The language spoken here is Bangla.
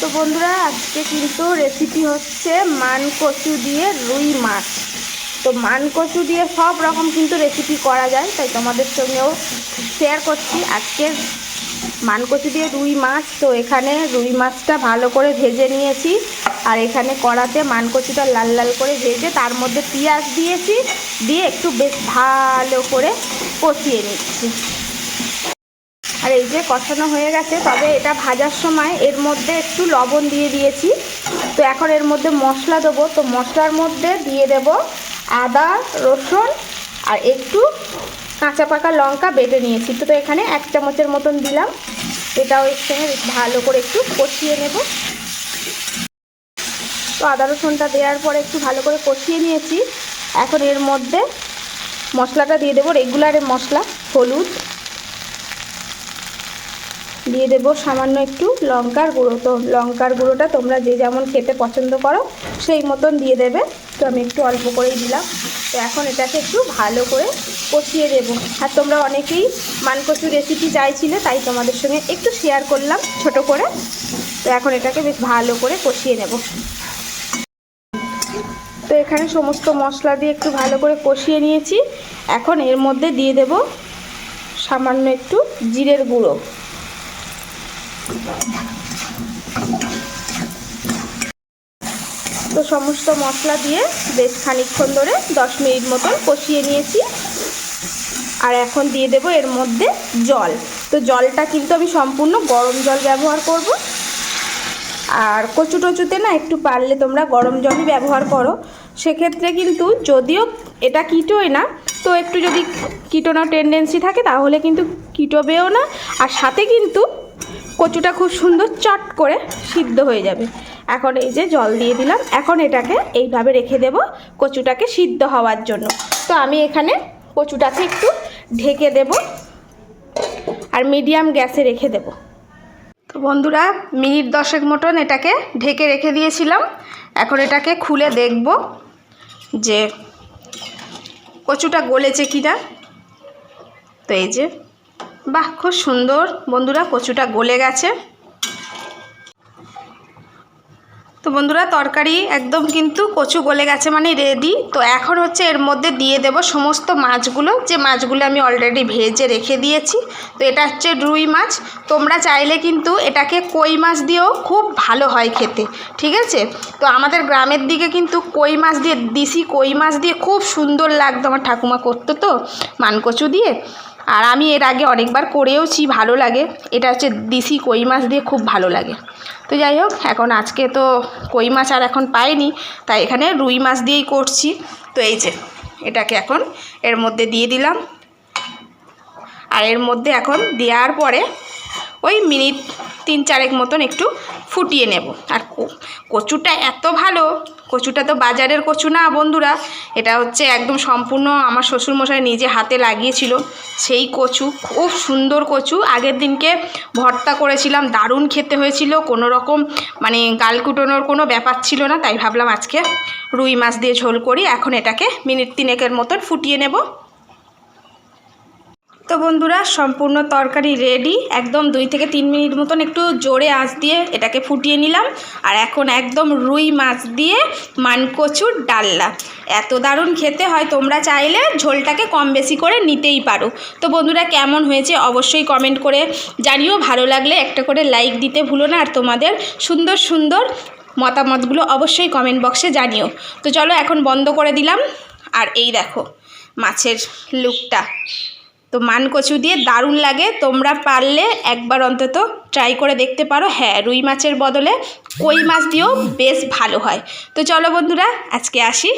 তো বন্ধুরা, আজকে কিন্তু রেসিপি হচ্ছে মান কচু দিয়ে রুই মাছ। তো মান কচু দিয়ে সব রকম কিন্তু রেসিপি করা যায়, তাই তোমাদের সঙ্গেও শেয়ার করছি। আজকে মান কচু দিয়ে রুই মাছ, তো এখানে রুই মাছটা ভালো করে ভেজে নিয়েছি। আর এখানে কড়াতে মান কচুটা লাল লাল করে ভেজে তার মধ্যে পেঁয়াজ দিয়েছি, দিয়ে একটু বেশ ভালো করে কষিয়ে নিচ্ছি। এই যে কষানো হয়ে গেছে, তবে এটা ভাজার সময় এর মধ্যে একটু লবণ দিয়ে দিয়েছি। তো এখন এর মধ্যে মশলা দেবো। তো মশলার মধ্যে দিয়ে দেব আদা, রসুন আর একটু কাঁচা পাকা লঙ্কা বেটে নিয়েছি। তো তো এখানে এক চামচের মতন দিলাম। এটাও এর সঙ্গে ভালো করে একটু কষিয়ে নেব। তো আদা, রসুনটা দেওয়ার পরে একটু ভালো করে কষিয়ে নিয়েছি। এখন এর মধ্যে মশলাটা দিয়ে দেবো। রেগুলারের মশলা, হলুদ দিয়ে দেবো সামান্য একটু লঙ্কার গুঁড়ো। তো লঙ্কার গুঁড়োটা তোমরা যে যেমন খেতে পছন্দ করো, সেই মতন দিয়ে দেবে। তো আমি একটু অল্প করেই দিলাম। তো এখন এটাকে একটু ভালো করে কষিয়ে দেবো। আর তোমরা অনেকেই মানকচু রেসিপি চাইছিলে, তাই তোমাদের সঙ্গে একটু শেয়ার করলাম ছোট করে। তো এখন এটাকে বেশ ভালো করে কষিয়ে নেব। তো এখানে সমস্ত মশলা দিয়ে একটু ভালো করে কষিয়ে নিয়েছি। এখন এর মধ্যে দিয়ে দেব সামান্য একটু জিরের গুঁড়ো। তো সমস্ত মশলা দিয়ে বেশ খানিকক্ষণ ধরে দশ মিনিট মতন কষিয়ে নিয়েছি। আর এখন দিয়ে দেব এর মধ্যে জল। তো জলটা কিন্তু আমি সম্পূর্ণ গরম জল ব্যবহার করব। আর কচু টচুতে না একটু পারলে তোমরা গরম জলই ব্যবহার করো। সেক্ষেত্রে কিন্তু যদিও এটা কিটোয় না, তো একটু যদি কিটোনো টেন্ডেন্সি থাকে তাহলে কিন্তু কিটোবেও না। আর সাথে কিন্তু কচুটা খুব সুন্দর চট করে সিদ্ধ হয়ে যাবে। এখন এই যে জল দিয়ে দিলাম। এখন এটাকে এইভাবে রেখে দেব কচুটাকে সিদ্ধ হওয়ার জন্য। তো আমি এখানে কচুটাকে একটু ঢেকে দেব আর মিডিয়াম গ্যাসে রেখে দেব। তো বন্ধুরা, মিনিট দশেক মতন এটাকে ঢেকে রেখে দিয়েছিলাম। এখন এটাকে খুলে দেখব যে কচুটা গলেছে কিনা। তো এই যে বাহ, খুব সুন্দর। বন্ধুরা, কচুটা গলে গেছে। তো বন্ধুরা, তরকারি একদম কিন্তু কচু গলে গেছে মানে রেডি তো এখন হচ্ছে এর মধ্যে দিয়ে দেব সমস্ত মাছগুলো। যে মাছগুলো আমি অলরেডি ভেজে রেখে দিয়েছি। তো এটা হচ্ছে রুই মাছ। তোমরা চাইলে কিন্তু এটাকে কই মাছ দিয়েও খুব ভালো হয় খেতে, ঠিক আছে? তো আমাদের গ্রামের দিকে কিন্তু কই মাছ দিয়ে, দিশি কই মাছ দিয়ে খুব সুন্দর লাগতো আমার ঠাকুমা করতো তো, মানকচু দিয়ে। আর আমি এর আগে অনেকবার করেওছি, ভালো লাগে। এটা হচ্ছে দিশি কই মাছ দিয়ে খুব ভালো লাগে। তো যাই হোক, এখন আজকে তো কই মাছ আর এখন পাইনি, তাই এখানে রুই মাছ দিয়েই করছি। তো এই যে, এটাকে এখন এর মধ্যে দিয়ে দিলাম। আর এর মধ্যে এখন দেওয়ার পরে ওই মিনিট তিন চারেক মতন একটু ফুটিয়ে নেব। আর কচুটা এত ভালো কচুটা তো বাজারের কচু না, বন্ধুরা। এটা হচ্ছে একদম সম্পূর্ণ আমার শ্বশুরমশাই নিজে হাতে লাগিয়েছিল সেই কচু, খুব সুন্দর কচু। আগের দিনকে ভর্তা করেছিলাম, দারুণ খেতে হয়েছিল, কোনো রকম মানে গাল কুটোনোর কোনো ব্যাপার ছিল না, তাই ভাবলাম আজকে রুই মাছ দিয়ে ঝোল করি। এখন এটাকে মিনিট তিনেকের মতন ফুটিয়ে নেব। তো বন্ধুরা, সম্পূর্ণ তরকারি রেডি একদম দুই থেকে তিন মিনিট মতন একটু জোরে আঁচ দিয়ে এটাকে ফুটিয়ে নিলাম। আর এখন একদম রুই মাছ দিয়ে মানকচুর ডাল্লা এত দারুণ খেতে হয়, তোমরা চাইলে ঝোলটাকে কম বেশি করে নিতেই পারো। তো বন্ধুরা, কেমন হয়েছে অবশ্যই কমেন্ট করে জানিও। ভালো লাগলে একটা করে লাইক দিতে ভুলো না। আর তোমাদের সুন্দর সুন্দর মতামতগুলো অবশ্যই কমেন্ট বক্সে জানিও। তো চলো এখন বন্ধ করে দিলাম। আর এই দেখো, মাছের লুকটা তো মানকচু দিয়ে দারুণ লাগে। তোমরা পারলে একবার অন্তত ট্রাই করে দেখতে পারো। হ্যাঁ রুই মাছের বদলে কই মাছ দিয়েও বেশ ভালো হয়। তো চলো বন্ধুরা, আজকে আসি।